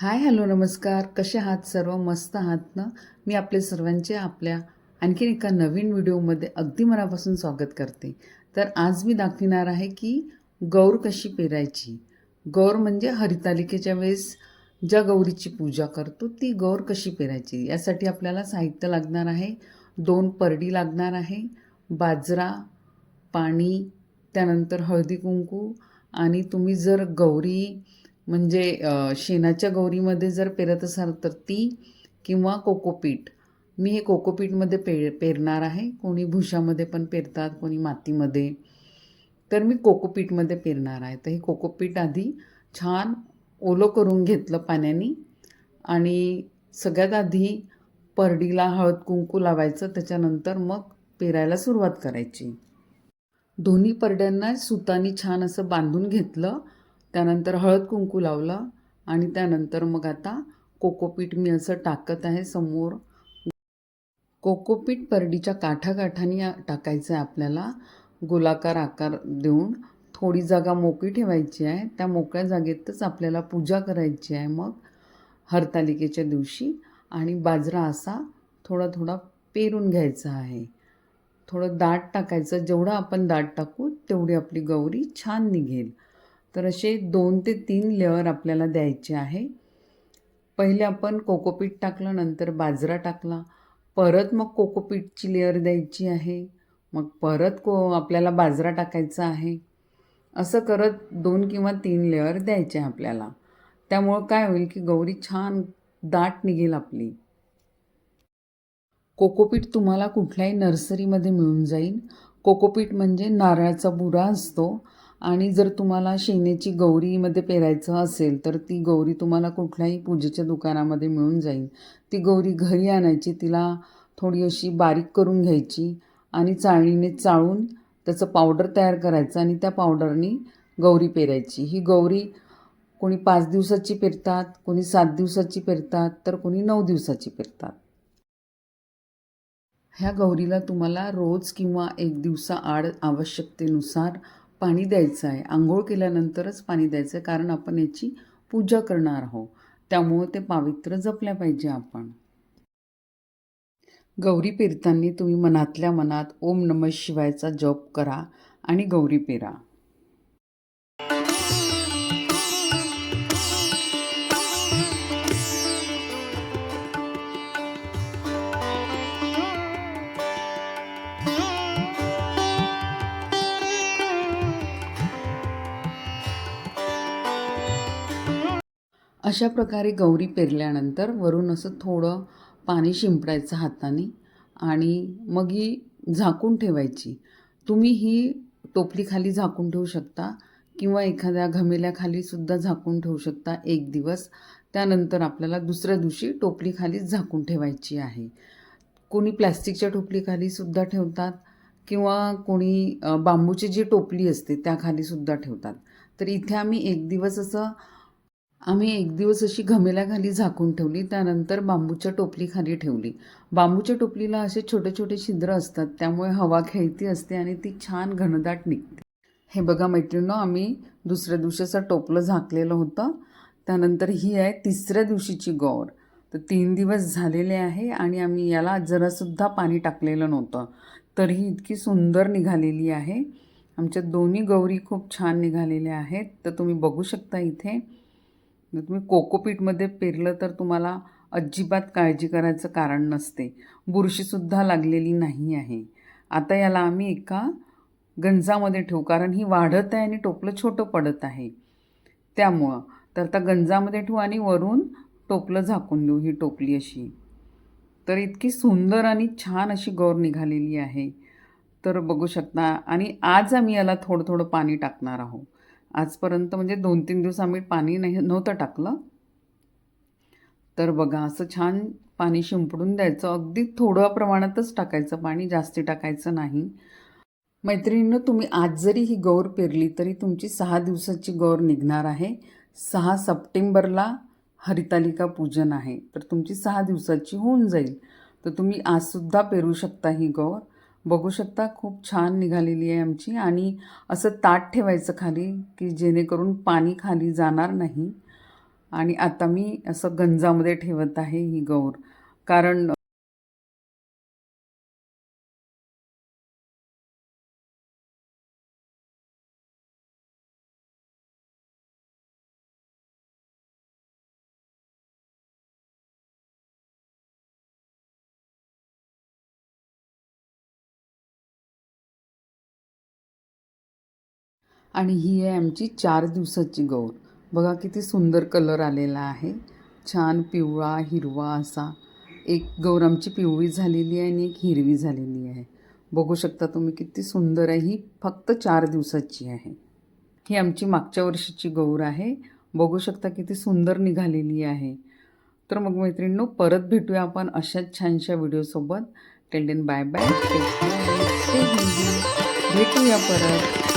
Hi hello नमस्कार. कसे आहात सर्व? मस्त आहात ना? मी आपले सर्वांचे आपल्या आणखीन एका नवीन व्हिडिओमध्ये अगदी मनापासून स्वागत करते. तर आज मी दाखविणार आहे की गौर कशी पेरायची? गौर म्हणजे हरितालिकेच्या वेळेस ज्या गौरीची पूजा करतो ती गौर कशी पेरायची? यासाठी आपल्याला साहित्य लागणार आहे दोन परडी लागणार आहे बाजरा पाणी त्यानंतर हळदी कुंकू आणि तुम्ही जर गौरी म्हणजे शेणाच्या गौरीमध्ये जर पेरत असाल तर ती किंवा कोकोपीट. मी हे कोकोपीटमध्ये पे पेरणार आहे. कोणी भुशामध्ये पण पेरतात कोणी मातीमध्ये. तर मी कोकोपीटमध्ये पेरणार आहे. तर हे कोकोपीट आधी छान ओलं करून घेतलं पाण्याने आणि सगळ्यात आधी परडीला हळद कुंकू लावायचं. त्याच्यानंतर मग पेरायला सुरुवात करायची. दोन्ही परड्यांना सुतानी छान असं बांधून घेतलं. त्यानंतर हळद कुंकू लावलं आणि त्यानंतर मग आता कोकोपीट मी असं टाकत आहे समोर. कोकोपीट परडीच्या काठाकाठाने टाकायचं आहे आपल्याला. गोलाकार आकार देऊन थोडी जागा मोकळी ठेवायची आहे. त्या मोकळ्या जागेतच आपल्याला पूजा करायची आहे मग हरतालिकेच्या दिवशी. आणि बाजरा असा थोडा थोडा पेरून घ्यायचा आहे. थोडं दाट टाकायचं. जेवढं आपण दाट टाकू तेवढी आपली गौरी छान निघेल. तर असे दोन ते तीन लेअर आपल्याला द्यायचे आहे. पहिले आपण कोकोपीट टाकलं नंतर बाजरा टाकला. परत मग कोकोपीटची लेअर द्यायची आहे. मग परत को आपल्याला बाजरा टाकायचा आहे. असं करत दोन किंवा तीन लेअर द्यायचे आहे आपल्याला. त्यामुळं काय होईल की गौरी छान दाट निघेल आपली. कोकोपीट तुम्हाला कुठल्याही नर्सरीमध्ये मिळून जाईल. कोकोपीट म्हणजे नारळाचा बुरा असतो. आणि जर तुम्हाला शेण्याची गौरीमध्ये पेरायचं असेल तर ती गौरी तुम्हाला कुठल्याही पूजेच्या दुकानामध्ये मिळून जाईल. ती गौरी घरी आणायची तिला थोडी अशी बारीक करून घ्यायची आणि चाळणीने चाळून त्याचं पावडर तयार करायचं आणि त्या पावडरनी गौरी पेरायची. ही गौरी कोणी पाच दिवसाची पेरतात कोणी सात दिवसाची पेरतात तर कोणी नऊ दिवसाची पेरतात. ह्या गौरीला तुम्हाला रोज किंवा एक दिवसाआड आवश्यकतेनुसार पाणी द्यायचं आहे. आंघोळ केल्यानंतरच पाणी द्यायचं आहे. कारण आपण याची पूजा करणार आहोत. त्यामुळं ते पावित्र्य जपल्या पाहिजे आपण. गौरी पेरताना तुम्ही मनातल्या मनात ओम नम शिवायचा जप करा आणि गौरी पेरा. अशा प्रकारे गौरी पेरल्यानंतर वरून असं थोडं पाणी शिंपडायचं हाताने आणि मग ही झाकून ठेवायची. तुम्ही ही टोपलीखाली झाकून ठेवू शकता किंवा एखाद्या घमेल्याखाली सुद्धा झाकून ठेवू शकता एक दिवस. त्यानंतर आपल्याला दुसऱ्या दिवशी टोपलीखालीच झाकून ठेवायची आहे. कोणी प्लॅस्टिकच्या टोपलीखाली सुद्धा ठेवतात किंवा कोणी बांबूची जी टोपली असते त्याखाली सुद्धा ठेवतात. तर इथे आम्ही एक दिवस असं आम्ही एक दिवस अशी घमेल्याखाली झाकून ठेवली त्यानंतर बांबूच्या टोपलीखाली ठेवली. बांबूच्या टोपलीला असे छोटे छोटे छिद्र असतात त्यामुळे हवा खेळती असते आणि ती छान घनदाट निघते. हे बघा मैत्रिणींनो आम्ही दुसऱ्या दिवशी असं टोपलं झाकलेलं होतं. त्यानंतर ही आहे तिसऱ्या दिवशीची गौर. तर तीन दिवस झालेले आहे आणि आम्ही याला जरासुद्धा पाणी टाकलेलं नव्हतं. तरीही इतकी सुंदर निघालेली आहे. आमच्या दोन्ही गौरी खूप छान निघालेल्या आहेत. तर तुम्ही बघू शकता इथे. जर तुम्ही कोकोपीटमध्ये पेरलं तर तुम्हाला अजिबात काळजी करायचं कारण नसते. बुरशीसुद्धा लागलेली नाही आहे. आता याला आम्ही एका गंजामध्ये ठेवू कारण ही वाढत आहे आणि टोपलं छोटं पडत आहे. त्यामुळं तर आता गंजामध्ये ठेवू आणि वरून टोपलं झाकून देऊ ही टोपली अशी. तर इतकी सुंदर आणि छान अशी गौर निघालेली आहे. तर बघू शकता आणि आज आम्ही याला थोडं थोडं पाणी टाकणार आहोत. आजपर्यंत म्हणजे दोन तीन दिवस आम्ही पाणी नाही नव्हतं टाकलं. तर बघा असं छान पाणी शिंपडून द्यायचं. अगदी थोडं प्रमाणातच टाकायचं पाणी जास्ती टाकायचं नाही. मैत्रिणीनं तुम्ही आज जरी ही गौर पेरली तरी तुमची सहा दिवसाची गौर निघणार आहे. सहा सप्टेंबरला हरितालिका पूजन आहे. तर तुमची सहा दिवसाची होऊन जाईल. तर तुम्ही आजसुद्धा पेरू शकता ही गौर. बघू शकता खूप छान निघालेली आहे आमची आणि असं ताट ठेवायचं खाली की जेणेकरून पाणी खाली जाणार नाही. आणि आता मी असं गंजामध्ये ठेवत आहे ही गौर. कारण आणि ही आहे आमची चार दिवसाची गौर. बघा किती सुंदर कलर आलेला आहे. छान पिवळा हिरवा असा. एक गौर आमची पिवळी झालेली आहे आणि एक हिरवी झालेली आहे. बघू शकता तुम्ही किती सुंदर आहे. ही फक्त चार दिवसाची आहे. ही आमची मागच्या वर्षीची गौर आहे. बघू शकता किती सुंदर निघालेली आहे. तर मग मैत्रिणींनो परत भेटूया आपण अशाच छानशा व्हिडिओसोबत टेंडेन बाय बाय भेटूया परत.